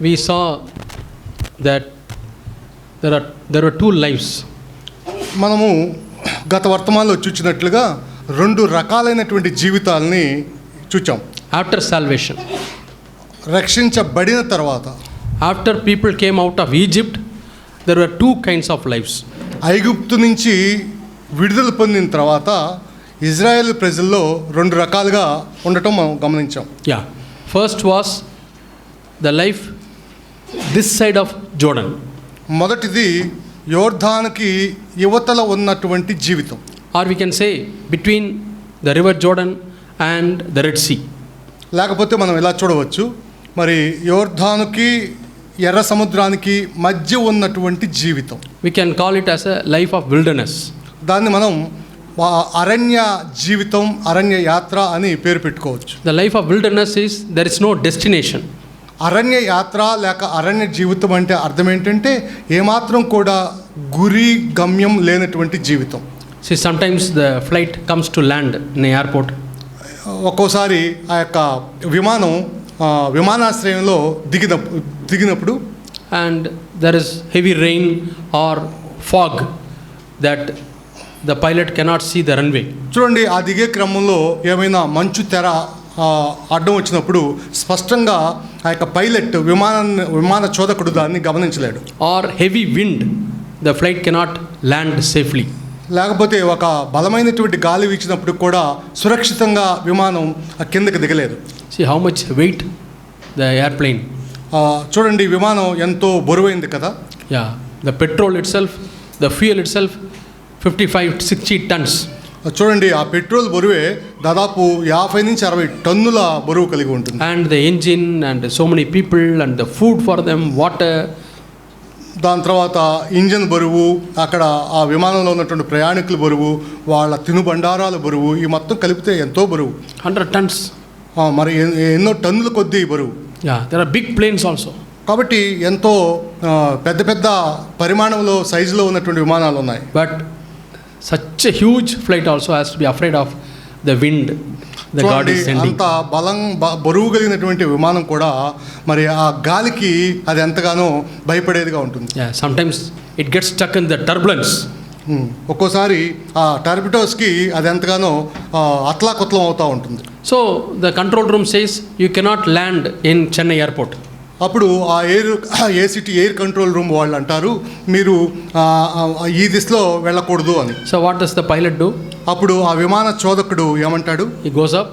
we saw that there are there were two lives. మనము గత వర్తమానంలో చూచినట్లుగా రెండు రకాలైనటువంటి జీవితాలని చూచాం After salvation, రక్షించబడిన తర్వాత after people came out of Egypt, there were two kinds of lives. ఐగుప్తు నుంచి విడుదల పొందిన తర్వాత ఇజ్రాయెల్ ప్రజల్లో రెండు రకాలుగా ఉండటం మనం గమనించాం Yeah. First was the life this side of Jordan మొదటిది యోర్ధాన్కి యువతల ఉన్నటువంటి జీవితం. Or we can say between the river Jordan and the Red Sea లేకపోతే మనం ఇలా చూడవచ్చు మరి యోర్ధానుకి ఎర్ర సముద్రానికి మధ్య ఉన్నటువంటి జీవితం. We can call it as a life of wilderness దాన్ని మనం అరణ్య జీవితం అరణ్య యాత్ర అని పేరు పెట్టుకోవచ్చు. The life of wilderness is there is no destination అరణ్య యాత్ర లేక అరణ్య జీవితం అంటే అర్థం ఏంటంటే ఏమాత్రం కూడా గురి గమ్యం లేనటువంటి జీవితం. See sometimes the flight comes to land నే ఎయిర్పోర్ట్ ఒక్కోసారి ఆ యొక్క విమానం విమానాశ్రయంలో దిగిన దిగినప్పుడు and there is heavy rain or fog that the pilot cannot see the runway చూడండి ఆ దిగే క్రమంలో ఏమైనా మంచు తెర అడ్డం వచ్చినప్పుడు స్పష్టంగా ఆ యొక్క పైలట్ విమానాన్ని విమాన చోదకుడు దాన్ని గమనించలేడు or heavy wind, the flight cannot land safely. లేకపోతే ఒక బలమైనటువంటి గాలి వీచినప్పుడు కూడా సురక్షితంగా విమానం ఆ కిందకి దిగలేదు how much weight the airplane. ఆ, చూడండి విమానం ఎంతో బరువైంది కదా Yeah, the petrol itself, the fuel itself, 55 60 tons. ఆ, చూడండి ఆ పెట్రోల్ బరువే దాదాపు యాభై నుంచి అరవై టన్నుల బరువు కలిగి ఉంటుంది And the engine and so many people and the food for them, water. దాని తర్వాత ఇంజన్ బరువు అక్కడ ఆ విమానంలో ఉన్నటువంటి ప్రయాణికుల బరువు వాళ్ళ తినుబండారాల బరువు ఈ మొత్తం కలిపితే ఎంతో బరువు 100 tons. ఆ, మరి ఎన్- ఎన్నో టన్నుల కొద్దీ బరువు big planes also. కాబట్టి ఎంతో పెద్ద పెద్ద పరిమాణంలో సైజులో ఉన్నటువంటి విమానాలు ఉన్నాయి But such huge flight also has to be afraid of the wind అంత బలం బరువు కలిగినటువంటి విమానం కూడా మరి ఆ గాలికి అది ఎంతగానో భయపడేదిగా ఉంటుంది. Sometimes it gets stuck in the turbulence ఒక్కోసారి ఆ టర్బిటోస్కి అది ఎంతగానో అట్లా కొత్తలం అవుతూ ఉంటుంది. So the control room says you cannot land in Chennai airport అప్పుడు ఆ ఎయిర్ ఏసిటీ ఎయిర్ కంట్రోల్ రూమ్ వాళ్ళు అంటారు మీరు ఈ దిశలో వెళ్ళకూడదు అని So what does the pilot do? అప్పుడు ఆ విమాన చోదకుడు ఏమంటాడు goes up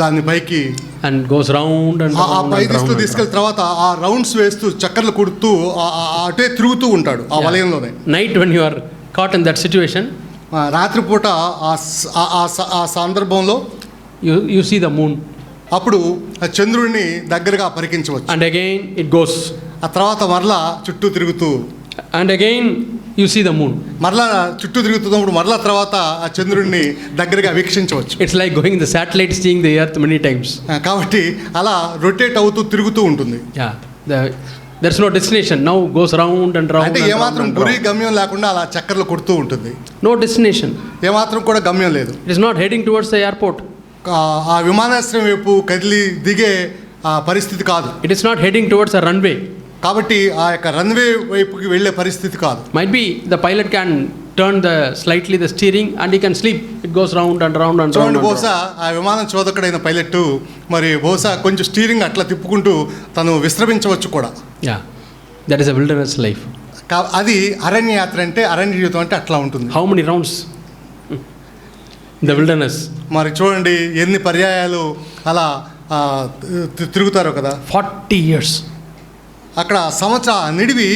దాన్ని పైకి and goes round and ఆ- పై. దిశలో తీసుకెళ్ళిన తర్వాత ఆ రౌండ్స్ వేస్తూ చక్కర్లు కొడుతూ అటే తిరుగుతూ ఉంటాడు ఆ. వలయంలోనే round. Night when you are caught in that situation, ఆ రాత్రిపూట ఆ స- ఆ- ఆ స- ఆ సందర్భంలో అప్పుడు చంద్రుడిని దగ్గరగా పరికించవచ్చు. అండ్ అగైన్ ఇట్ గోస్ ఆ తర్వాత మరలా చుట్టూ తిరుగుతూ. And again you see the moon మరలా చుట్టూ తిరుగుతున్నప్పుడు మరలా తర్వాత ఆ చంద్రుడిని దగ్గరగా వీక్షించవచ్చు. It's like going the satellite seeing the earth many times కాబట్టి అలా రొటేట్ అవుతూ తిరుగుతూ ఉంటుంది. There's no destination now goes round and round అంటే ఏమాత్రం గురి గమ్యం లేకుండా అలా చక్కర్లు కొడుతూ ఉంటుంది. నో డెస్టినేషన్ ఏమాత్రం కూడా గమ్యం లేదు. It is not heading towards the airport ఆ విమానాశ్రయం వైపు కదిలి దిగే పరిస్థితి కాదు. It is not heading towards a runway కాబట్టి ఆ యొక్క రన్ వే వైపుకి వెళ్ళే పరిస్థితి కాదు. Maybe the pilot can turn the slightly the steering and he can sleep it goes round and round and round బహుశా ఆ విమానం చోదకుడైన పైలట్ మరి బహుశా కొంచెం స్టీరింగ్ అట్లా తిప్పుకుంటూ తను విశ్రమించవచ్చు కూడా. Yeah that is a wilderness life అది అరణ్య యాత్ర అంటే అరణ్య జీవితం అంటే అట్లా ఉంటుంది. హౌ మెనీ రౌండ్స్ డబుల్డనర్స్ మరి చూడండి ఎన్ని పర్యాయాలు అలా తిరుగుతారు కదా. Forty years. అక్కడ సంవత్సర నిడివి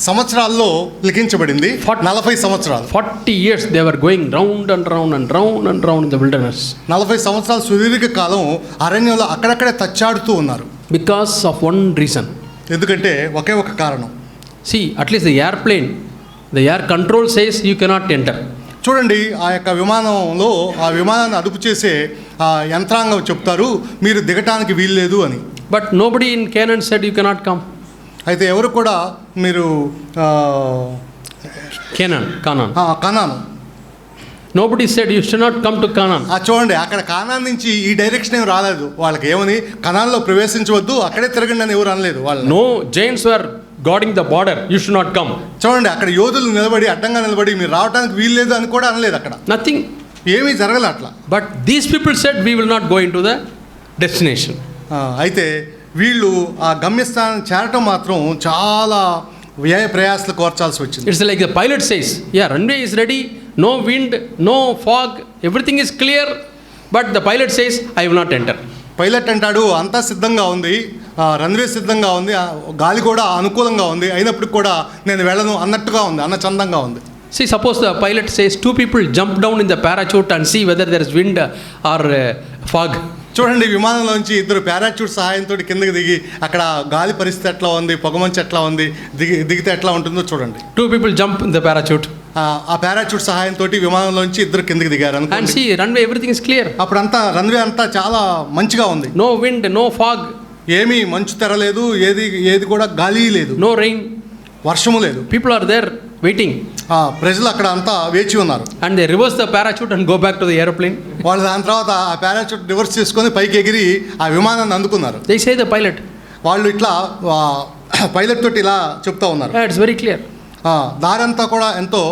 సంవత్సరాల్లో లిఖించబడింది. నలభై సంవత్సరాలు. Forty years they were going round and round and round and round the wilderness నలభై సంవత్సరాలు సుదీర్ఘ కాలం అరణ్యంలో అక్కడక్కడే తచ్చాడుతూ ఉన్నారు. బికాస్ ఆఫ్ వన్ రీజన్ ఎందుకంటే ఒకే ఒక కారణం. See at least the air the air control says you cannot enter చూడండి ఆ యొక్క విమానంలో ఆ విమానాన్ని అదుపు చేసే ఆ యంత్రాంగం చెప్తారు మీరు దిగటానికి వీల్లేదు అని But nobody in Canaan said you cannot come. అయితే ఎవరు కూడా మీరు. ఆ, కనాను Nobody said you should not come to Canaan. ఆ చూడండి అక్కడ కానాన్ నుంచి ఈ డైరెక్షన్ ఏం రాలేదు వాళ్ళకి ఏమని కణాల్లో ప్రవేశించవద్దు అక్కడే తిరగండి అని ఎవరు అనలేదు వాళ్ళు No, giants were guarding the border. You should not come. చూడండి అక్కడ యోధులు నిలబడి అడ్డంగా నిలబడి మీరు రావడానికి వీల్లేదు అని కూడా అనలేదు అక్కడ Nothing. ఏమీ జరగలే అట్లా But these people said, we will not go into the destination. ఆ, అయితే వీళ్ళు ఆ గమ్యస్థానం చేరటం మాత్రం చాలా వ్యయ ప్రయాసాలు కోర్చాల్సి వచ్చింది It's like the pilot says, yeah, runway is ready, no wind, no fog, everything is clear. But the pilot says, I will not enter. Pilot అంటాడు అంతా సిద్ధంగా ఉంది రన్వే సిద్ధంగా ఉంది. గాలి కూడా అనుకూలంగా ఉంది. అయినప్పటికి కూడా నేను వెళ్ళను అన్నట్టుగా ఉంది అన్న చందంగా ఉంది. See, suppose the pilot says two people jump down in the parachute and see whether there is wind or uh, fog. చూడండి విమానంలోంచి ఇద్దరు పారాచూట్ సహాయంతో కిందకి దిగి అక్కడ గాలి పరిస్థితి ఎట్లా ఉంది పొగమంచు ఎట్లా ఉంది దిగి దిగితే ఎట్లా ఉంటుందో చూడండి. Two people jump in the parachute. ఆ, పారాచూట్ సహాయంతో విమానంలోంచి ఇద్దరు కిందకి దిగారు అనుకోండి. See runway, everything is clear. అప్పుడంతా రన్వే అంతా చాలా మంచిగా ఉంది. No wind, no fog, ఏమీ మంచు తెరలేదు ఏది ఏది కూడా గాలి లేదు. నో రెయిన్ వర్షము లేదు. పీపుల్ ఆర్ దేర్ వెయిటింగ్ ప్రజలు అక్కడ అంతా వేచి ఉన్నారు. And they reverse the parachute and go back to the aeroplane వాళ్ళు దాని తర్వాత ఆ పారాచూట్ రివర్స్ చేసుకొని పైకి ఎగిరి ఆ విమానాన్ని అందుకున్నారు. దే సే ద పైలట్ వాళ్ళు ఇట్లా పైలట్ తోటి ఇలా చెప్తా ఉన్నారు. ఇట్స్ వెరీ క్లియర్ దారి అంతా కూడా ఎంతో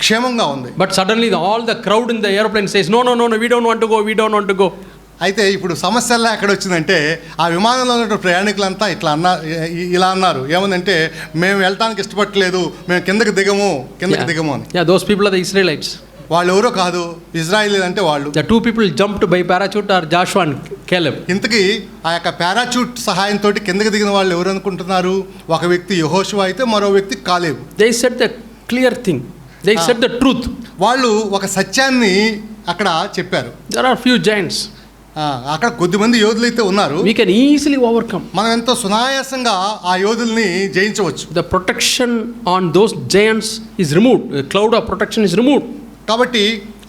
క్షేమంగా ఉంది. But suddenly all the crowd in the aeroplane says no no no no we don't want to go we don't want to go అయితే ఇప్పుడు సమస్యల్లో ఎక్కడ వచ్చిందంటే ఆ విమానంలో ఉన్న ప్రయాణికులంతా ఇట్లా అన్నా ఇలా అన్నారు ఏమనంటే మేము వెళ్ళటానికి ఇష్టపడలేదు మేము కిందకి దిగము కిందకి. దిగము అని yeah, those people are the Israelites. వాళ్ళు ఎవరో కాదు ఇజ్రాయిల్ అంటే వాళ్ళు two people jumped by parachute are Joshua and Caleb. ఇంతకీ ఆ యొక్క పారాచూట్ సహాయంతో కిందకి దిగిన వాళ్ళు ఎవరు అనుకుంటున్నారు ఒక వ్యక్తి యహోషువ అయితే మరో వ్యక్తి They said the clear thing. They Ah. said the truth. వాళ్ళు ఒక సత్యాన్ని అక్కడ చెప్పారు There are few giants. అక్కడ కొద్దిమంది యోధులు అయితే ఉన్నారు. వీ కెన్ ఈజీలీ ఓవర్కమ్ మనం ఎంతో సునాయాసంగా ఆ యోధుల్ని జయించవచ్చు. The protection on those giants is removed cloud of protection is remove కాబట్టి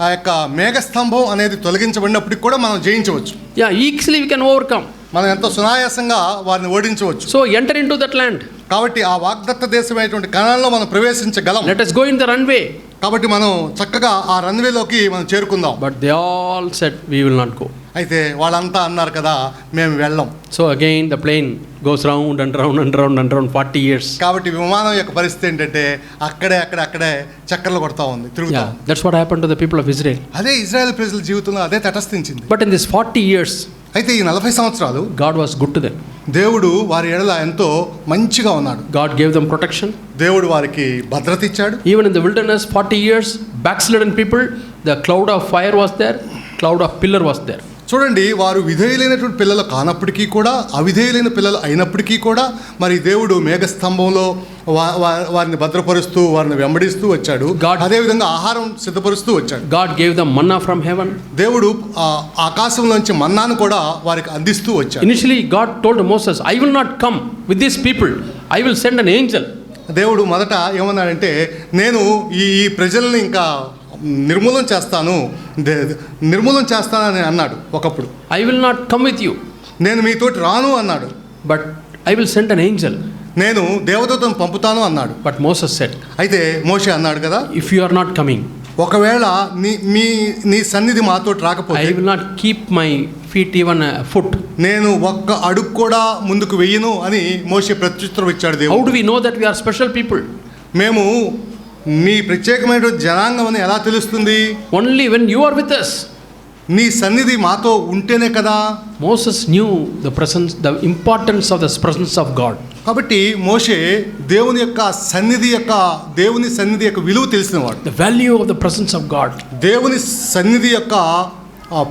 ఆ యొక్క మేఘస్తంభం అనేది తొలగించబడినప్పటికీ కూడా మనం జయించవచ్చు. Yeah easily we can overcome మనం ఎంతో సునాయాసంగా వారిని ఓడించవచ్చు. So enter into that land కాబట్టి ఆ వాగ్దత్త దేశమైనటువంటి కణాల్లో మనం ప్రవేశించగలం. Let us go in the runway కాబట్టి మనం చక్కగా ఆ రన్ రన్వేలోకి మనం చేరుకుందాం. But they all set we will not go అయితే వాళ్ళంతా అన్నారు కదా మేము వెళ్ళం So again, the plane goes round and round and round and round 40 years. కాబట్టి విమానం యొక్క పరిస్థితి ఏంటంటే అక్కడే అక్కడే అక్కడే చక్కర్లు కొడతా ఉంది తిరుగుతా Yeah, ఉంది that's what happened to the people of Israel. అదే ఇజ్రాయెల్ ప్రజల జీవితంలో అదే తటస్థించింది But in these 40 years, అయితే ఈ నలభై సంవత్సరాలు God was good to them. దేవుడు వారి ఎడల ఎంతో మంచిగా ఉన్నాడు God gave them protection. దేవుడు వారికి భద్రత ఇచ్చాడు Even in the wilderness, 40 years, backslidden people, the cloud of fire was there, cloud of pillar was there. చూడండి వారు విధేయులైనటువంటి పిల్లలు కానప్పటికీ కూడా అవిధేయులైన పిల్లలు అయినప్పటికీ కూడా మరి దేవుడు మేఘస్తంభంలో వారిని భద్రపరుస్తూ వారిని వెంబడిస్తూ వచ్చాడు. God- అదేవిధంగా ఆహారం సిద్ధపరుస్తూ వచ్చాడు. God gave them manna from heaven. దేవుడు ఆ ఆకాశంలోంచి మన్నాను కూడా వారికి అందిస్తూ వచ్చాడు. Initially, God told Moses, I will not come with these people, I will send an angel. దేవుడు మొదట ఏమన్నాడంటే నేను ఈ ప్రజల్ని ఇంకా నిర్మూలన చేస్తాను. దే- నిర్మూలన చేస్తానని అన్నాడు ఒకప్పుడు. I will not come with you నేను మీతోటి రాను అన్నాడు. But I will send an angel నేను దేవదూతను పంపుతాను అన్నాడు. బట్ మోసస్ సెట్ అయితే మోషే అన్నాడు కదా if you are not coming ఒకవేళ నీ మీ నీ సన్నిధి మాతో రాకపోతే I will not keep my feet even foot నేను ఒక్క అడుగు కూడా ముందుకు వెయ్యను అని మోషే ప్రత్యుత్తరం ఇచ్చాడు దేవుడు. We know that we are special people మేము మీ ప్రత్యేకమైన జనాంగం అని ఎలా తెలుస్తుంది? Only when you are with us నీ సన్నిధి మాతో ఉంటేనే కదా? Moses knew the presence the importance of the presence of God కాబట్టి మోషే దేవుని యొక్క సన్నిధి యొక్క దేవుని సన్నిధి యొక్క విలువ తెలిసినవాడు. The value of the presence of God దేవుని సన్నిధి యొక్క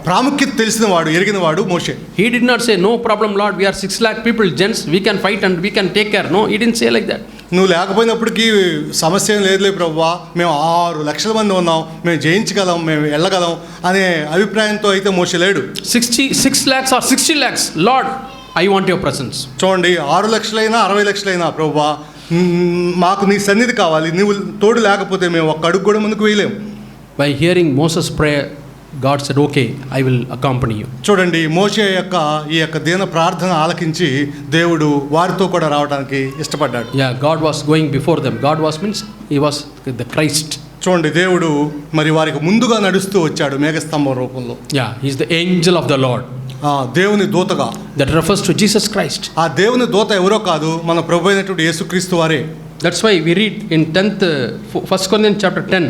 ప్రాముఖ్యత తెలిసిన వాడు ఎరిగిన వాడు మోషే he did not say no problem Lord we are six lakh people gents we can fight and we can take care no he did say like that నువ్వు లేకపోయినప్పటికీ సమస్య ఏం లేదులే ప్రభువా మేము ఆరు లక్షల మంది ఉన్నాం. మేము జయించగలం మేము వెళ్ళగలం అనే అభిప్రాయంతో అయితే మోసే లేడు. 60, 6 lakhs or 60 lakhs, Lord, I want your presence. చూడండి ఆరు లక్షలైనా అరవై లక్షలైనా ప్రభువా మ్, మాకు నీ సన్నిధి కావాలి. నువ్వు తోడు లేకపోతే మేము ఒక్క అడుగు కూడా ముందుకు వేయలేము By hearing Moses' prayer, God said okay I will accompany you చూడండి మోషే యొక్క ఈ యొక్క దీన ప్రార్థన ఆలకించి దేవుడు వారితో కూడా రావడానికి ఇష్టపడ్డాడు. Yeah God was going before them God was means he was the Christ చూడండి దేవుడు మరి వారికి ముందుగా నడుస్తూ వచ్చాడు మేఘస్తంభ రూపంలో. Yeah is the angel of the Lord ఆ దేవుని దూతగా. That refers to Jesus Christ ఆ దేవుని దూత ఎవరో కాదు మన ప్రభు అయినటువంటి యేసుక్రీస్తు వారే. That's why we read in tenth first కొన్ని చాప్టర్ టెన్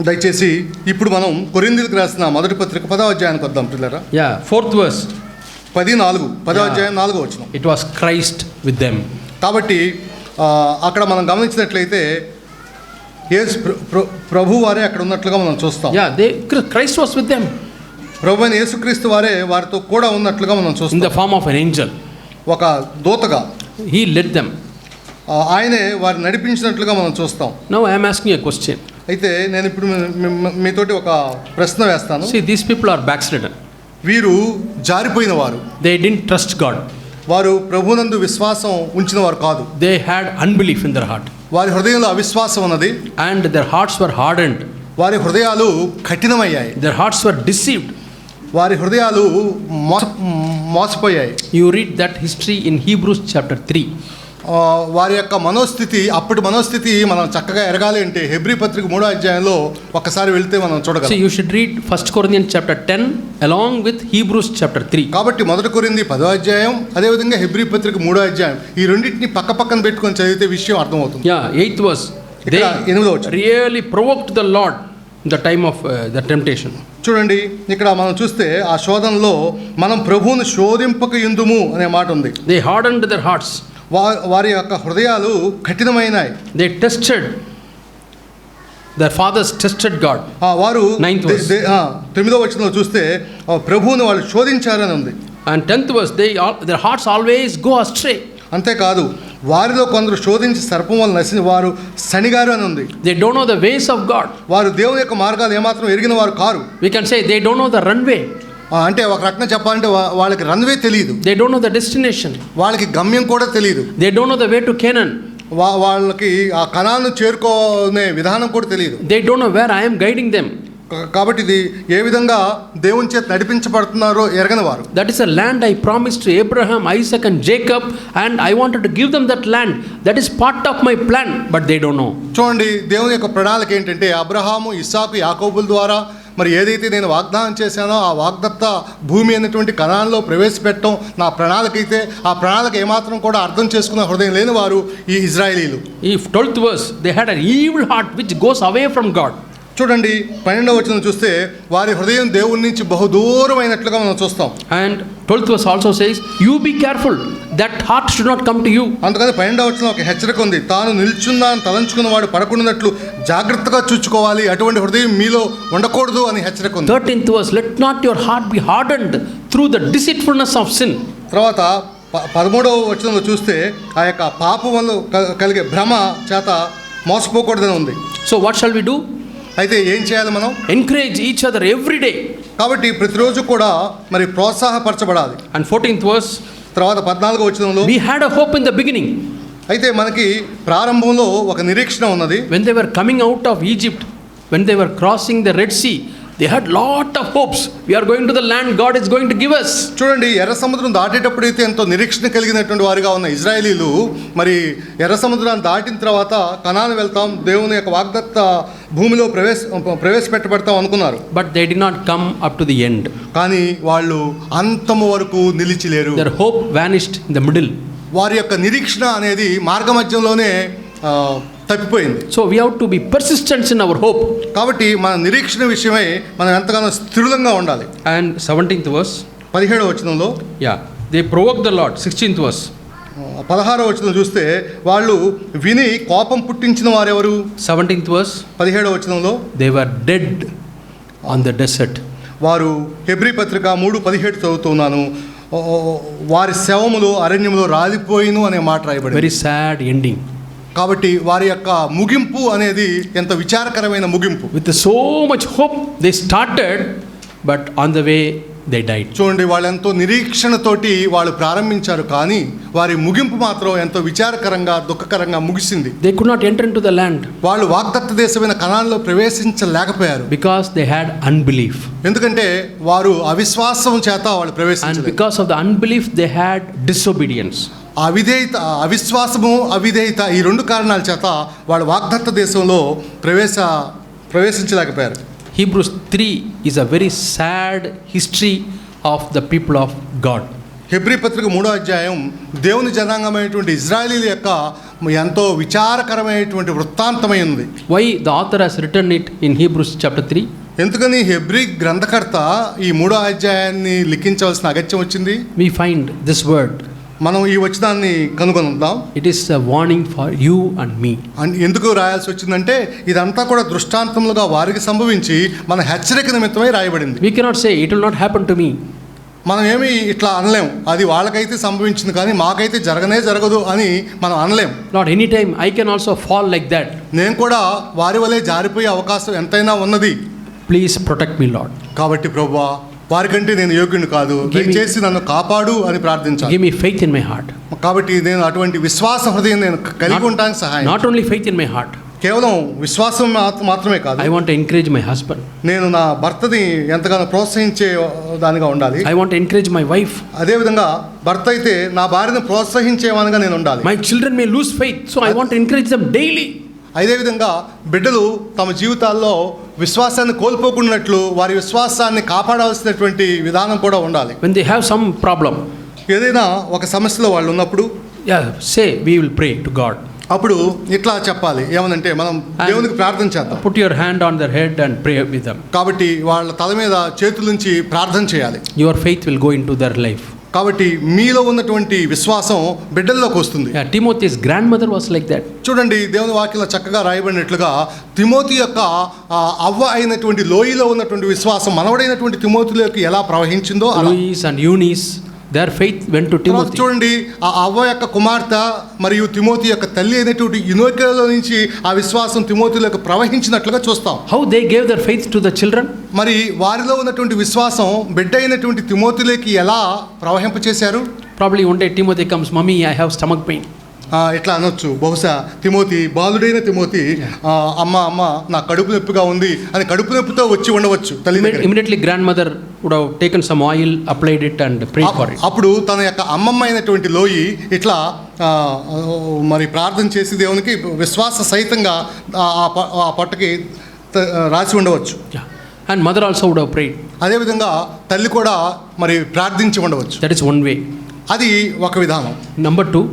దయచేసి ఇప్పుడు మనం కొరిందీలకు రాసిన మొదటి పత్రిక పదవ అధ్యాయానికి వద్దాం పిల్లరా Yeah, fourth verse. పది నాలుగు Yeah. అధ్యాయం నాలుగో వచ్చిన It was Christ with them. కాబట్టి అక్కడ మనం గమనించినట్లయితే యేసు ప్ర- ప్రభు వారే అక్కడ ఉన్నట్లుగా మనం చూస్తాం Yeah, they, Christ was with them ప్రభు అయిన యేసుక్రీస్తు వారే వారితో కూడా ఉన్నట్లుగా మనం చూస్తాం the form of an angel. ఒక దూతగా led them. ఆ, ఆయనే వారిని నడిపించినట్లుగా మనం చూస్తాం I am asking a question. అయితే నేను ఇప్పుడు మీతోటి ఒక ప్రశ్న వేస్తాను. See these people are backs వీరు జారిపోయిన వారు. దే డింట్ ట్రస్ట్ గాడ్ వారు ప్రభునందు విశ్వాసం ఉంచిన వారు కాదు. They had unbelief in their heart వారి హృదయంలో అవిశ్వాసం ఉన్నది. And their hearts were hard and వారి హృదయాలు కఠినమయ్యాయి. దర్ హార్ట్స్ వర్ డిసీవ్డ్ వారి హృదయాలు మోసపోయాయి. You read that history in Hebrews chapter three వారి యొక్క మనోస్థితి అప్పటి మనోస్థితి మనం చక్కగా ఎరగాలి అంటే హెబ్రి పత్రిక మూడో అధ్యాయంలో ఒక్కసారి వెళ్తే మనం చూడగలం you should read 1 Corinthians chapter 10 along with Hebrews chapter 3. కాబట్టి మొదటి కొరింది పదో అధ్యాయం అదేవిధంగా హెబ్రి పత్రిక మూడో అధ్యాయం ఈ రెండింటిని పక్క పక్కన పెట్టుకొని చదివితే విషయం అర్థమవుతుంది verse. They ఇక్కడ ఎనిమిదో the Lord in the time of uh, the temptation. చూడండి ఇక్కడ మనం చూస్తే ఆ శోధనలో మనం ప్రభువును శోధింపక ఎందుము అనే మాట ఉంది They hardened their hearts. వా వారి యొక్క హృదయాలు కఠినమైనాయి. They tested their fathers tested God వారు తొమ్మిదో వచ్చినలో చూస్తే ప్రభువుని వాళ్ళు శోధించారని ఉంది. And tenth verse they their hearts always go astray అంతేకాదు వారిలో కొందరు శోధించి సర్పం వల్ల నశిన వారు శనిగారు అని ఉంది. They don't know the ways of God వారు దేవుని యొక్క మార్గాలు ఏమాత్రం ఎరిగిన వారు car. We can say they don't know the runway అంటే ఒక రకంగా చెప్పాలంటే వాళ్ళకి రన్వే తెలియదు they don't know the destination వాళ్ళకి గమ్యం కూడా తెలియదు they don't know the way to Canaan వాళ్ళకి ఆ కణాలను చేరుకునే విధానం కూడా తెలియదు they don't know where I'm guiding them కాబట్టి ఇది ఏ విధంగా దేవుని చేతి నడిపించబడుతున్నారో ఎరగని వారు. That is a land I promise to Abraham Isaac and Jacob and I want to give them that land that is part of my plan but they don't know చూడండి దేవుని యొక్క ప్రణాళిక ఏంటంటే అబ్రహాము ఇస్సాకు యాకోబుల ద్వారా మరి ఏదైతే నేను వాగ్దానం చేశానో ఆ వాగ్దత్త భూమి అనేటువంటి కణాల్లో ప్రవేశపెట్టడం నా ప్రణాళిక అయితే ఆ ప్రణాళిక ఏమాత్రం కూడా అర్థం చేసుకున్న హృదయం లేని వారు ఈ ఇజ్రాయిలీలు. ఈ twelfth verse they had an evil heart which goes away from God చూడండి పన్నెండవ వచనం చూస్తే వారి హృదయం దేవుని నుంచి బహుదూరమైనట్లుగా మనం చూస్తాం And 12th verse also says, You be careful, that heart should not come to you. అందుకని పన్నెండవ వచనం ఒక హెచ్చరిక ఉంది తాను నిల్చుందాన్ని తలంచుకున్న వాడు పడకుండానట్లు జాగ్రత్తగా చూచుకోవాలి అటువంటి హృదయం మీలో ఉండకూడదు అని హెచ్చరిక ఉంది 13th verse, Let not your heart be hardened through the deceitfulness of sin. తర్వాత పదమూడవ వచనంలో చూస్తే ఆ యొక్క పాపం వల్ల కలిగే భ్రమ చేత మోసపోకూడదని ఉంది So, what shall we do? అయితే ఏం చేయాలి మనం? Encourage each other every day కాబట్టి ప్రతిరోజు కూడా మరి ప్రోత్సాహపరచబడాలి. అండ్ ఫోర్టీన్త్ వర్స్ తర్వాత పద్నాలుగు వచ్చినంలో we had a hope in the beginning అయితే మనకి ప్రారంభంలో ఒక నిరీక్షణ ఉన్నది. When they were coming out of Egypt when they were crossing the Red Sea they had lot of hopes. We are going to the land God is going to give us. చూడండి ఎర్ర సముద్రం దాటేటప్పుడైతే ఎంతో నిరీక్షణ కలిగినటువంటి వారిగా ఉన్న ఇజ్రాయేలీలు మరి ఎర్ర సముద్రాన్ని దాటిన తర్వాత కణాను వెళ్తాం దేవుని యొక్క వాగ్దత్త భూమిలో ప్రవేశ ప్రవేశపెట్టబడతాం అనుకున్నారు But they did not come up to the end. కానీ వాళ్ళు అంతము వరకు నిలిచిలేరు Their hope vanished in the middle. వారి యొక్క నిరీక్షణ అనేది మార్గ మధ్యంలోనే తప్పిపోయింది. So we have to be persistent in our hope. కాబట్టి మన నిరీక్షణ విషయమై మనం ఎంతగానో స్థిరులంగా ఉండాలి. And 17th verse, పదిహేడవ వచనంలో? Yeah, they provoked the Lord. 16th verse, పదహారవ వచనం చూస్తే వాళ్ళు విని కోపం పుట్టించిన వారెవరు? 17th verse, పదిహేడవ వచనంలో? They were dead on the desert. వారు హెబ్రి పత్రిక మూడు పదిహేడు చదువుతున్నాను. ఓ, ఓ, ఓ, వారి శవములు అరణ్యములో రాలిపోయిను అనే మాట రాయబడింది. Very sad ending. కాబట్టి వారి యొక్క ముగింపు అనేది ఎంత విచారకరమైన ముగింపు. With so much hope they started but on the way they died. చూడండి వాళ్ళు ఎంతో నిరీక్షణతోటి వాళ్ళు ప్రారంభించారు కానీ వారి ముగింపు మాత్రం ఎంతో విచారకరంగా దుఃఖకరంగా ముగిసింది. They could not enter into the land. వాళ్ళు వాగ్దత్త దేశమైన కణాల్లో ప్రవేశించలేకపోయారు. Because they had unbelief. ఎందుకంటే వారు అవిశ్వాసం చేత వాళ్ళు and ప్రవేశించలేదు. because of the unbelief they had disobedience. అవిధేయత అవిశ్వాసము అవిధేయత ఈ రెండు కారణాల చేత వాళ్ళు వాగ్దత్త దేశంలో ప్రవేశ ప్రవేశించలేకపోయారు. Hebrews three is a very sad history of the people of God హెబ్రి పత్రిక మూడో అధ్యాయం దేవుని జనాంగమైనటువంటి ఇజ్రాయలీల యొక్క ఎంతో విచారకరమైనటువంటి వృత్తాంతమై ఉంది. Why the author has return it in Hebrews chapter three ఎందుకని హెబ్రి గ్రంథకర్త ఈ మూడో అధ్యాయాన్ని లిఖించవలసిన అగత్యం వచ్చింది? వి ఫైండ్ దిస్ వర్డ్ మనం ఈ వచనాన్ని కనుగొనుద్దాం It is a warning for you and me. అన్- ఎందుకు రాయాల్సి వచ్చిందంటే ఇదంతా కూడా దృష్టాంతములుగా వారికి సంభవించి మన హెచ్చరిక నిమిత్తమై రాయబడింది We cannot say it will not happen to me. మనం ఏమి ఇట్లా అనలేం అది వాళ్ళకైతే సంభవించింది కానీ మాకైతే జరగనే జరగదు అని మనం అనలేం Lord, anytime I can also fall like that. నేను కూడా వారి వలె జారిపోయే అవకాశం ఎంతైనా ఉన్నది Please protect me, Lord. కాబట్టి ప్రభువా వారికంటే నేను యోగ్యుని కాదు. దయచేసి నన్ను కాపాడు అని ప్రార్థించాలి. మీ ఫెయిత్ ఇన్ మై హార్ట్ కాబట్టి నేను అటువంటి విశ్వాస హృదయం నేను కలిగి ఉంటానికి సహాయం. Not only faith in my heart కేవలం విశ్వాసం మాత్రమే కాదు. I want encourage my husband నేను నా భర్తని ఎంతగానో ప్రోత్సహించే దానిగా ఉండాలి. I want encourage my wife అదే విధంగా భర్త అయితే నా భార్యను ప్రోత్సహించే వానిగా నేను ఉండాలి. My children may lose faith so I want encourage them daily అదేవిధంగా బిడ్డలు తమ జీవితాల్లో విశ్వాసాన్ని కోల్పోకున్నట్లు వారి విశ్వాసాన్ని కాపాడాల్సినటువంటి విధానం కూడా ఉండాలి When they have some problem, ఏదైనా ఒక సమస్యలో వాళ్ళు ఉన్నప్పుడు say we will pray to God. అప్పుడు ఇట్లా చెప్పాలి ఏమనంటే మనం దేవునికి ప్రార్థన చేద్దాం Put your hand on their head and pray with them. కాబట్టి వాళ్ళ తల మీద చేతులుంచి ప్రార్థన చేయాలి Your faith will go into their life. కాబట్టి మీలో ఉన్నటువంటి విశ్వాసం బిడ్డల్లోకి వస్తుంది Yeah, Timothy's grandmother was like that. చూడండి దేవుని వాక్యంలో చక్కగా రాయబడినట్లుగా తిమోతి యొక్క అవ్వ అయినటువంటి లోయలో ఉన్నటువంటి విశ్వాసం మనవడైనటువంటి తిమోతిలోకి ఎలా ప్రవహించిందో అలా Louis and దేర్ ఫెయిత్ వెంట టిమోతి చూడండి ఆ అవ్వ యొక్క కుమార్తె మరియు తిమోతి యొక్క తల్లి అయినటువంటి యునోకిలలో నుంచి ఆ విశ్వాసం తిమోతిలోకి ప్రవహించినట్లుగా చూస్తాం. How they gave their faith to the children మరి వారిలో ఉన్నటువంటి విశ్వాసం బిడ్డ అయినటువంటి తిమోతిలోకి ఎలా ప్రవహింపచేశారు? ప్రాబ్లీ ఉండే Timothy comes mummy I have stomach pain ఇట్లా అనొచ్చు బహుశా తిమోతి బాలుడైన తిమోతి అమ్మ అమ్మ నా కడుపు నొప్పిగా ఉంది అని కడుపు నొప్పితో వచ్చి ఉండవచ్చు తల్లి taken some oil, applied it, and prayed for it. అప్పుడు తన యొక్క అమ్మమ్మ అయినటువంటి లోయి ఇట్లా మరి ప్రార్థన చేసి దేవునికి విశ్వాస సహితంగా ఆ- పట్టకి రాసి ఉండవచ్చు mother also would have prayed. అదేవిధంగా తల్లి కూడా మరి ప్రార్థించి ఉండవచ్చు That is one way. అది ఒక విధానం Number two,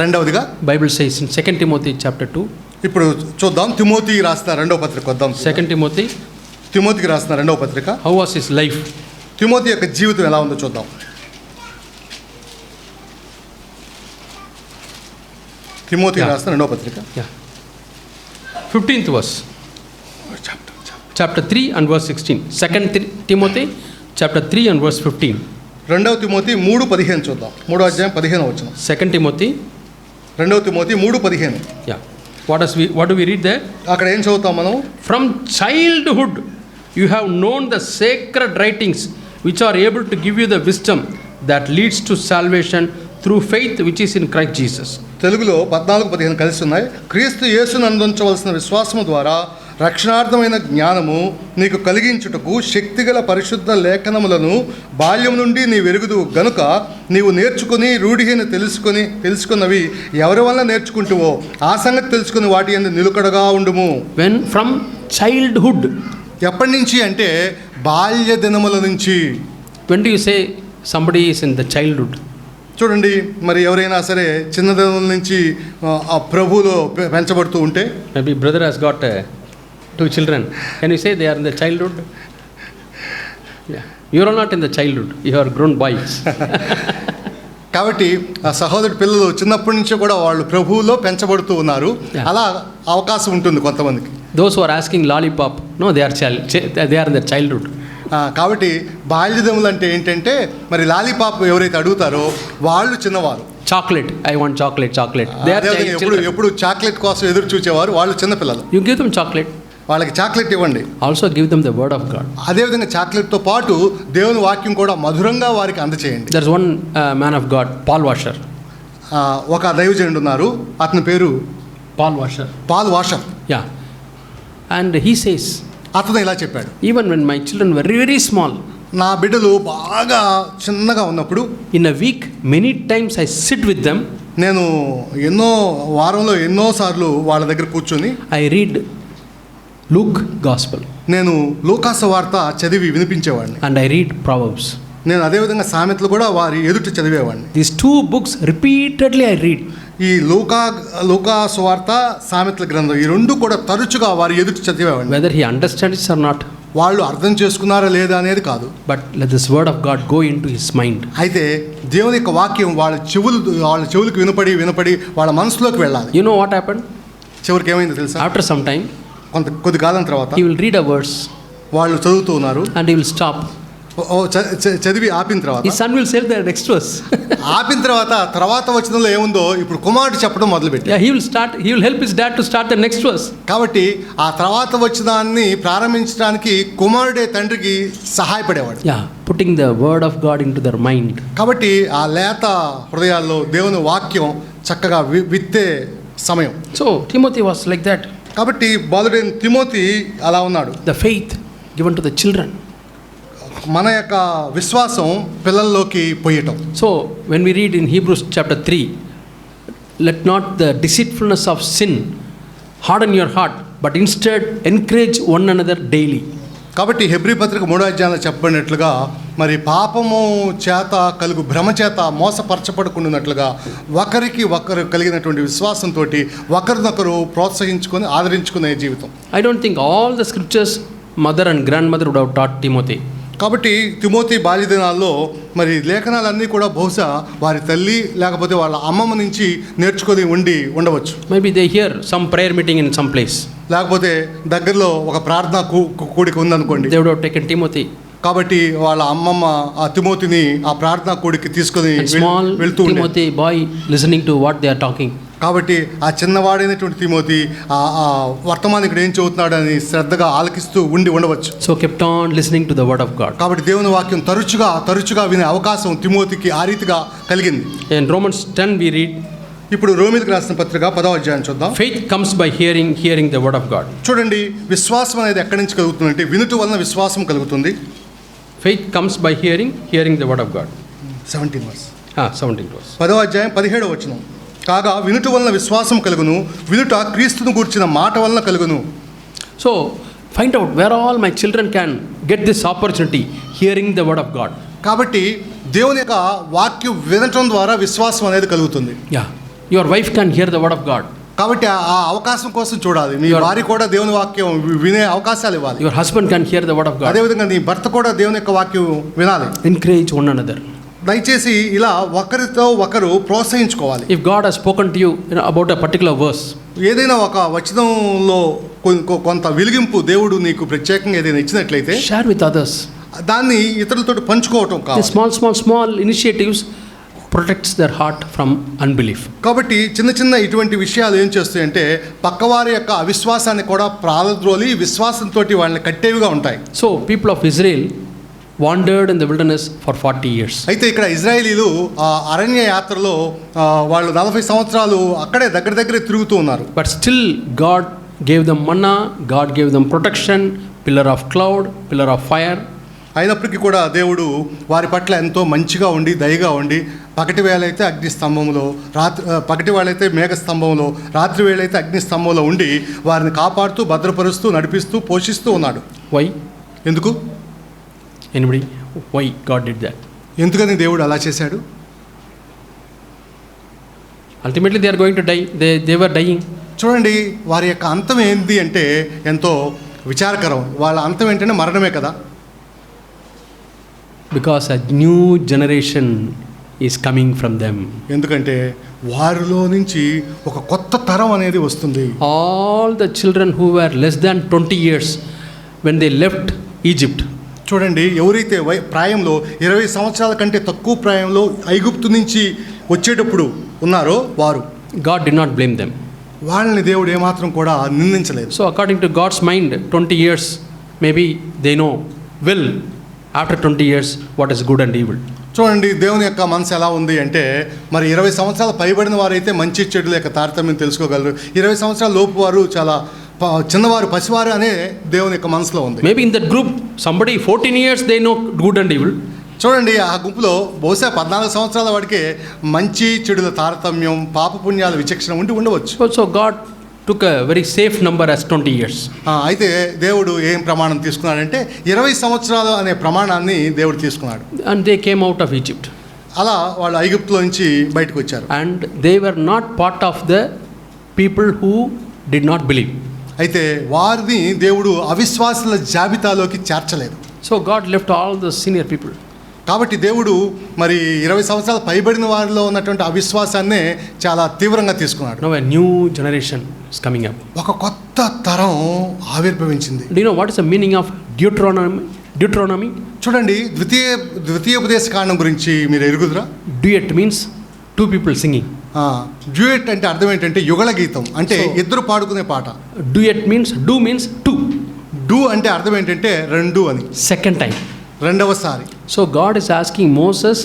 రెండవదిగా? Bible says second Timothy chapter two ఇప్పుడు చూద్దాం. తిమోతి రాస్తున్న రెండవ పత్రిక వద్దాం సెకండ్ టిమోతి తిమోతికి రాస్తున్న రెండవ పత్రిక. How was his life Timothy యొక్క జీవితం ఎలా ఉందో చూద్దాం. తిమోతి రాస్తున్న రెండవ పత్రిక. Fifteenth verse chapter three and verse sixteen second Timothy chapter three and verse fifteen రెండవ తిమోతి మూడు పదిహేను చూద్దాం. మూడో అధ్యాయం పదిహేను వచ్చిన సెకండ్ తిమోతి రెండవ తిమోతి మూడు పదిహేను. Yeah what is what we read they అక్కడ ఏం చదువుతాం మనం? From childhood you have known the sacred writings which are able to give you the wisdom that leads to salvation through faith which is in Christ Jesus తెలుగులో పద్నాలుగు పదిహేను కలిసి ఉన్నాయి. క్రీస్తు యేసును అందించవలసిన విశ్వాసము ద్వారా రక్షణార్థమైన జ్ఞానము నీకు కలిగించుటకు శక్తిగల పరిశుద్ధ లేఖనములను బాల్యం నుండి నీ వెరుగుదు గనుక నీవు నేర్చుకుని రూఢిని తెలుసుకొని తెలుసుకున్నవి ఎవరి వల్ల నేర్చుకుంటువో ఆ సంగతి తెలుసుకుని వాటి అందు నిలుకడగా ఉండుము. When from childhood, ఎప్పటి నుంచి అంటే బాల్య దినముల నుంచి. when do you say somebody is in the childhood? చూడండి మరి ఎవరైనా సరే చిన్నదనం నుంచి ఆ, ప్రభువులో పెంచబడుతూ ఉంటే? Maybe brother has got uh, two children can you say they are in the childhood you are not in the childhood you are grown boys కాబట్టి ఆ సహోదరి పిల్లలు చిన్నప్పటి నుంచి కూడా వాళ్ళు ప్రభువులో పెంచబడుతూ ఉన్నారు. అలా అవకాశం ఉంటుంది కొంతమందికి. Those are asking lollipop no they are they are their childhood కాబట్టి బాల్యదములు అంటే ఏంటంటే మరి లాలీపాప్ ఎవరైతే అడుగుతారో వాళ్ళు చిన్నవారు. Chocolate I want chocolate chocolate ఎప్పుడు ఎప్పుడు చాక్లెట్ కోసం ఎదురు చూసేవారు వాళ్ళు చిన్నపిల్లలు. యూ చాక్లెట్ వాళ్ళకి చాక్లెట్ ఇవ్వండి. Also give them the word of God అదే అదేవిధంగా చాక్లెట్తో పాటు దేవుని వాక్యం కూడా మధురంగా వారికి అందజేయండి there one man of God Paul Washer ఒక దైవజనుడు ఉన్నారు. అతని పేరు Paul Washer Paul Washer yeah and he says అతను ఇలా చెప్పాడు. Even when my children very very small నా బిడ్డలు బాగా చిన్నగా ఉన్నప్పుడు in a week many times I sit with them నేను ఎన్నో వారంలో ఎన్నో సార్లు వాళ్ళ దగ్గర కూర్చొని ఐ రీడ్ Luke Gospel, నేను లూకాసు వార్త చదివి వినిపించేవాడిని and I read Proverbs. నేను అదేవిధంగా సామెతలు కూడా వారి ఎదుట చదివేవాడిని These two books repeatedly I read. ఈ లూకా లూకా సువార్త సామెతల గ్రంథం ఈ రెండు కూడా తరచుగా వారి ఎదుట చదివేవాడిని Whether he understands it or not, వాళ్ళు అర్థం చేసుకున్నారా లేదా అనేది కాదు but let this word of God go into his mind. అయితే దేవుని యొక్క వాక్యం వాళ్ళ చెవులు వాళ్ళ చెవులకు వినపడి వినపడి వాళ్ళ మనసులోకి వెళ్ళాలి You know what happened? చివరికి ఏమైందో తెలుసా After some time, కొంత కొద్ది కాలం తర్వాత you will read a words వాళ్ళు చదువుతూ ఉన్నారు. అండ్ యూ విల్ స్టాప్ చదివి ఆపిన తర్వాత ఈ son will say the next verse ఆపిన తర్వాత తర్వాత వచనంలో ఏముందో ఇప్పుడు కుమారుడు చెప్పడం మొదలు పెట్టి he will start he will help his dad to start the next verse కాబట్టి ఆ తర్వాత వచనాన్ని ప్రారంభించడానికి కుమారుడే తండ్రికి సహాయపడేవాడు. Yeah putting the word of God into their mind కాబట్టి ఆ లేత హృదయాల్లో దేవుని వాక్యం చక్కగా విత్తే సమయం. So Timothy was like that కాబట్టి బాలుడైన తిమోతి అలా ఉన్నాడు. The faith given to the children మన యొక్క విశ్వాసం పిల్లల్లోకి పోయటం. So when we read in Hebrews chapter three let not the deceitfulness of sin harden your heart but instead encourage one another daily కాబట్టి హెబ్రి పత్రిక మూడో అధ్యాయంలో చెప్పబడినట్లుగా మరి పాపము చేత కలుగు భ్రమ చేత మోసపరచబడుకున్నట్లుగా ఒకరికి ఒకరు కలిగినటువంటి విశ్వాసంతో ఒకరినొకరు ప్రోత్సహించుకొని ఆదరించుకునే జీవితం I don't think all the scriptures mother and grandmother would have taught Timothy. కాబట్టి తిమోతి బాల్య దినాల్లో మరి లేఖనాలన్నీ కూడా బహుశా వారి తల్లి లేకపోతే వాళ్ళ అమ్మమ్మ నుంచి నేర్చుకొని ఉండి ఉండవచ్చు Maybe they hear some prayer meeting in some place. లేకపోతే దగ్గరలో ఒక ప్రార్థనా కూడిక ఉందనుకోండి have taken Timothy. కాబట్టి వాళ్ళ అమ్మమ్మ ఆ తిమోతిని ఆ ప్రార్థనా కూడికి తీసుకొని small వెళ్తూ Timothy boy listening to what they are talking. కాబట్టి ఆ చిన్నవాడైనటువంటి తిమోతి ఆ ఆ వర్తమానికుడు ఏం చెబుతున్నాడని శ్రద్ధగా ఆలకిస్తూ ఉండి ఉండవచ్చు So kept on listening to the word of God. కాబట్టి దేవుని వాక్యం తరచుగా తరచుగా వినే అవకాశం తిమోతికి ఆ రీతిగా కలిగింది In Romans 10 we read, ఇప్పుడు రోమిలకు రాసిన పత్రిక పదవ అధ్యాయం చూద్దాం faith comes by hearing, hearing the word of God. చూడండి విశ్వాసం అనేది ఎక్కడి నుంచి కలుగుతుందంటే వినుట వలన విశ్వాసం కలుగుతుంది faith comes by hearing hearing the word of God seventeen verse seventeen verse పదో అధ్యాయం పదిహేడో వచ్చిన కాగా వినుటు వలన విశ్వాసం కలుగును వినుట క్రీస్తును గూర్చిన మాట వలన కలుగును. So find out where all my children can get this opportunity hearing the word of God కాబట్టి దేవుని యొక్క వాక్యం వినటం ద్వారా విశ్వాసం అనేది కలుగుతుంది. Yeah your wife can hear the word of God కాబట్టి ఆ అవకాశం కోసం చూడాలి. మీ భార్య కూడా దేవుని వాక్యం వినే అవకాశాలు ఇవ్వాలి. Your husband can hear the of God అదే విధంగా నీ భర్త కూడా దేవుని యొక్క వాక్యం వినాలి. ఎన్కరేజ్ వన్ దయచేసి ఇలా ఒకరితో ఒకరు ప్రోత్సహించుకోవాలి. If God has spoken to you about a particular verse ఏదైనా ఒక వచనంలో కొంత వెలిగింపు దేవుడు నీకు ప్రత్యేకంగా ఏదైనా ఇచ్చినట్లయితే షేర్ విత్ అదర్స్ దాన్ని ఇతరులతో పంచుకోవటం కాదు small small small initiatives protects their heart from unbelief కాబట్టి చిన్న చిన్న ఇటువంటి విషయాలు ఏం చేస్తాయంటే పక్కవారి యొక్క అవిశ్వాసాన్ని కూడా ప్రాదద్రోలి విశ్వాసంతో వాళ్ళని కట్టేవిగా ఉంటాయి. So people of Israel wandered in the wilderness for forty years అయితే ఇక్కడ ఇజ్రాయలీలు అరణ్య యాత్రలో వాళ్ళు నలభై సంవత్సరాలు అక్కడే దగ్గర దగ్గరే తిరుగుతూ ఉన్నారు. But still God gave them manna God gave them protection pillar of cloud pillar of fire అయినప్పటికీ కూడా దేవుడు వారి పట్ల ఎంతో మంచిగా ఉండి దయగా ఉండి పగటి వేళైతే అగ్ని స్తంభంలో రాత్రి పగటి వేళైతే మేఘ స్తంభంలో రాత్రి వేళైతే అగ్ని స్తంభంలో ఉండి వారిని కాపాడుతూ భద్రపరుస్తూ నడిపిస్తూ పోషిస్తూ ఉన్నాడు Why? ఎందుకు Anybody? Why God did that? ఎందుకని దేవుడు అలా చేశాడు they are going to die. They, they were dying. చూడండి వారి యొక్క అంతం ఏంది అంటే ఎంతో విచారకరం వాళ్ళ అంతం ఏంటంటే మరణమే కదా Because a new generation is coming from them. ఎందుకంటే వారిలో నుంచి ఒక కొత్త తరం అనేది వస్తుంది All the children who were less than 20 years when they left Egypt, చూడండి ఎవరైతే వై ప్రాయంలో ఇరవై సంవత్సరాల కంటే తక్కువ ప్రాయంలో ఐగుప్తు నుంచి వచ్చేటప్పుడు ఉన్నారో వారు God did not blame them. వాళ్ళని దేవుడు ఏమాత్రం కూడా నిందించలేదు So, according to God's mind, 20 years, maybe they know will after 20 years what is good and evil. చూడండి దేవుని యొక్క మనసు ఎలా ఉంది అంటే మరి ఇరవై సంవత్సరాలు పైబడిన వారైతే మంచి చెడుల యొక్క తారతమ్యం తెలుసుకోగలరు ఇరవై సంవత్సరాల లోపు వారు చాలా చిన్నవారు పసివారు అనే దేవుని యొక్క మనసులో ఉంది Maybe in that group, somebody 14 years they know good and evil. చూడండి ఆ గుంపులో బహుశా పద్నాలుగు సంవత్సరాల వాడికే మంచి చెడుల తారతమ్యం పాపపుణ్యాల విచక్షణ ఉండి ఉండవచ్చు So, so took a very safe number as twenty years అయితే దేవుడు ఏం ప్రమాణం తీసుకున్నాడు అంటే ఇరవై సంవత్సరాలు అనే ప్రమాణాన్ని దేవుడు తీసుకున్నాడు. And they came out of Egypt అలా వాళ్ళు ఐగుప్తులో నుంచి బయటకు వచ్చారు. And they were not part of the people who did not believe అయితే వారిని దేవుడు అవిశ్వాసుల జాబితాలోకి చేర్చలేదు. So God left all the senior people కాబట్టి దేవుడు మరి ఇరవై సంవత్సరాలు పైబడిన వారిలో ఉన్నటువంటి అవిశ్వాసాన్నే చాలా తీవ్రంగా తీసుకున్నాడు generation is coming up. ఒక కొత్త తరం ఆవిర్భవించింది you know what is the meaning of Deuteronomy? Deuteronomy? చూడండి ద్వితీయ ద్వితీయోపదేశ కాండం గురించి మీరు ఎరుగుదురా Duet means two people singing. Duet అంటే అర్థం ఏంటంటే యుగళ గీతం అంటే ఇద్దరు పాడుకునే పాట Duet means, do means two. Do అంటే అర్థం ఏంటంటే రెండు అని Second time. రెండవసారి so God is asking Moses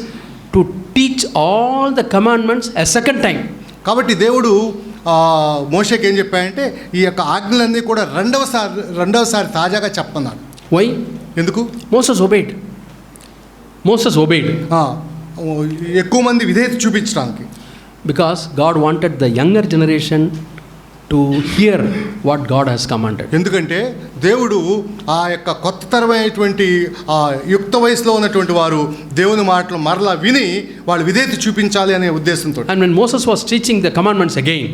to teach all the commandments a second time కాబట్టి దేవుడు మోసకి ఏం చెప్పాయంటే ఈ యొక్క ఆజ్ఞలన్నీ కూడా రెండవసారి రెండవసారి తాజాగా చెప్పన్నాడు వై ఎందుకు? మోసస్ ఒబేట్ మోసస్ ఒబేట్ ఎక్కువ మంది విధేయత చూపించడానికి. Because God wanted the younger generation to hear what God has commanded. ఎందుకంటే దేవుడు ఆ యొక్క కొత్త తరమైనటువంటి ఆ యుక్త వయసులో ఉన్నటువంటి వారు దేవుని మాటలు మరలా విని వాళ్ళు విధేయత చూపించాలి అనే ఉద్దేశంతో And when Moses was teaching the commandments again,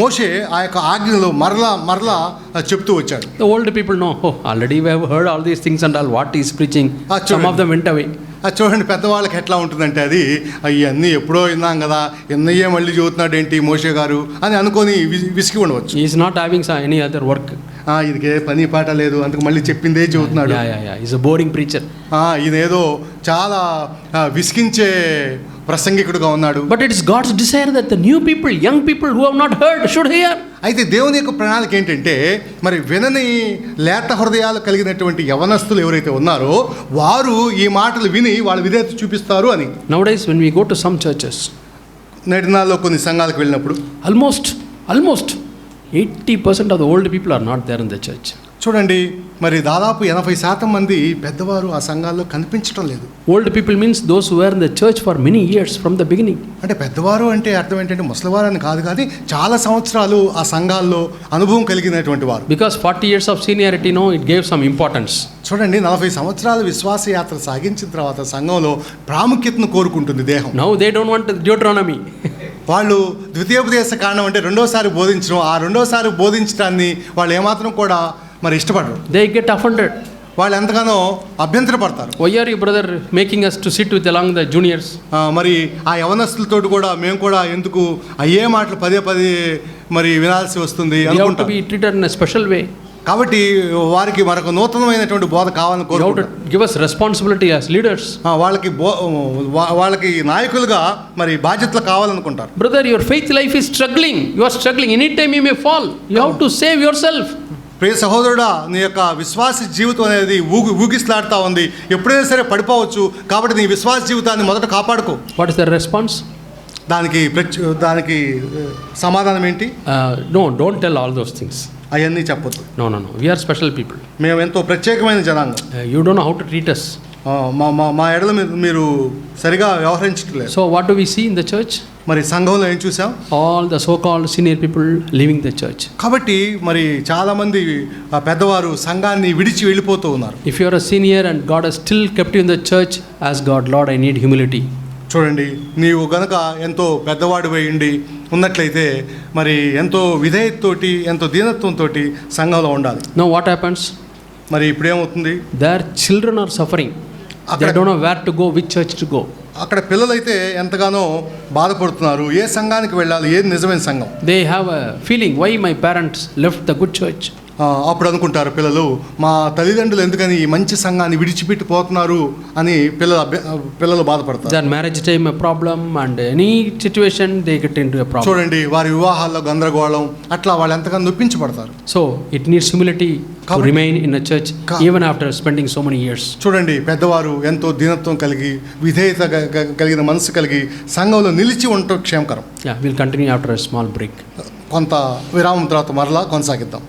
మోషే ఆ యొక్క ఆజ్ఞలు మరలా మరలా చెప్తూ వచ్చాడు the old people know, oh, already we have heard all these things and all what he is preaching. Ah, Some అది చూడండి పెద్దవాళ్ళకి ఎట్లా ఉంటుందంటే అది అవన్నీ ఎప్పుడో విన్నాం కదా ఎన్నయ్యే మళ్ళీ చదువుతున్నాడు ఏంటి మోషే గారు అని అనుకొని విసిగి ఉండవచ్చు having some- any other work. ఆ, ఇదికే పని పాట లేదు అందుకు మళ్ళీ చెప్పిందే yeah. He's a boring preacher. ఆ, ఈయనేదో చాలా విసిగించే ప్రసంగికుడుగా ఉన్నాడు. But it's God's desire that new people young people who have not heard should hear అయితే దేవుని యొక్క ప్రణాళిక ఏంటంటే మరి వినని లేత హృదయాలు కలిగినటువంటి యవనస్తులు ఎవరైతే ఉన్నారో వారు ఈ మాటలు విని వాళ్ళ విధేత చూపిస్తారు అని. Nowadays when we go to some churches నెడినాల్లో కొన్ని సంఘాలకు వెళ్ళినప్పుడు almost almost eighty percent of the old people are not there in the church చూడండి మరి దాదాపు ఎనభై శాతం మంది పెద్దవారు ఆ సంఘాల్లో కనిపించడం లేదు means those who were in the church for many years from the beginning. అంటే పెద్దవారు అంటే అర్థం ఏంటంటే ముసలివారు అని కాదు కానీ చాలా సంవత్సరాలు ఆ సంఘాల్లో అనుభవం కలిగినటువంటి వారు Because 40 years of seniority, no, it gave some importance. చూడండి నలభై సంవత్సరాలు విశ్వాస యాత్ర సాగించిన తర్వాత సంఘంలో ప్రాముఖ్యతను కోరుకుంటుంది దేహం Now they don't want Deuteronomy. వాళ్ళు ద్వితీయోపదేశ కారణం అంటే రెండోసారి బోధించడం ఆ రెండోసారి బోధించడాన్ని వాళ్ళు ఏమాత్రం కూడా మరి ఇష్టపడరు. దే గెట్ అఫండెడ్ వాళ్ళు ఎంతగానో అభ్యంతరపడతారు. Why are you brother making us to sit with along the juniors మరి ఆ యవనస్తులతో కూడా మేము కూడా ఎందుకు అయ్యే మాటలు పదే పదే మరి వినాల్సి వస్తుంది స్పెషల్ వే కాబట్టి వారికి మరొక నూతనమైనటువంటి బోధ కావాలని give us responsibility as leaders వాళ్ళకి బో వాళ్ళకి నాయకులుగా మరి బాధ్యతలు కావాలనుకుంటారు. Brother your faith life is struggling your struggling any time you may fall you have to save yourself ప్రియ సహోదరుడా నీ యొక్క విశ్వాస జీవితం అనేది ఊగి ఊగిslaడుతా ఉంది ఎప్పుడైనా సరే పడిపోవచ్చు కాబట్టి నీ విశ్వాస జీవితాన్ని మొదట కాపాడుకో What is the response? దానికి దానికి సమాధానం ఏంటి no, don't tell all those things. అవన్నీ చెప్పొద్దు no, no. We are special people. మేము ఎంతో ప్రత్యేకమైన జనాంగం don't know how to treat us. ఆ, మా మా ఎడల మీద మీరు సరిగా వ్యవహరించట్లేదు. So what we see in the church మరి సంఘంలో ఏం చూసాం? All the so called senior people leaving the church కాబట్టి మరి చాలా మంది పెద్దవారు సంఘాన్ని విడిచి వెళ్ళిపోతూ ఉన్నారు. If your a senior and God are still kept in the church as God Lord I need humility చూడండి నీవు గనక ఎంతో పెద్దవాడు అయ్యిండి ఉన్నట్లయితే మరి ఎంతో విధేయత్తోటి ఎంతో దీనత్వంతో సంఘంలో ఉండాలి. నో వాట్ హ్యాపన్స్ మరి ఇప్పుడు ఏమవుతుంది దర్ చిల్డ్రన్ ఆర్ సఫరింగ్ అక్కడ where to go which church go అక్కడ పిల్లలు అయితే ఎంతగానో బాధపడుతున్నారు ఏ సంఘానికి వెళ్ళాలి ఏది నిజమైన సంఘం? They have feeling why my parents left the good church అప్పుడు అనుకుంటారు పిల్లలు మా తల్లిదండ్రులు ఎందుకని ఈ మంచి సంఘాన్ని విడిచిపెట్టి పోతున్నారు అని పిల్లల పిల్లలు బాధపడతారు. దాని marriage time problem and any situation చూడండి వారి వివాహాల్లో గందరగోళం అట్లా వాళ్ళు ఎంతగానో నొప్పించబడతారు. So it need సిమిలిటీ remain in church even after spending so many years చూడండి పెద్దవారు ఎంతో దీనత్వం కలిగి విధేయత కలిగిన మనసు కలిగి సంఘంలో నిలిచి ఉంటూ క్షేమకరం. Will continue after small break కొంత విరామం తర్వాత మరలా కొనసాగిద్దాం.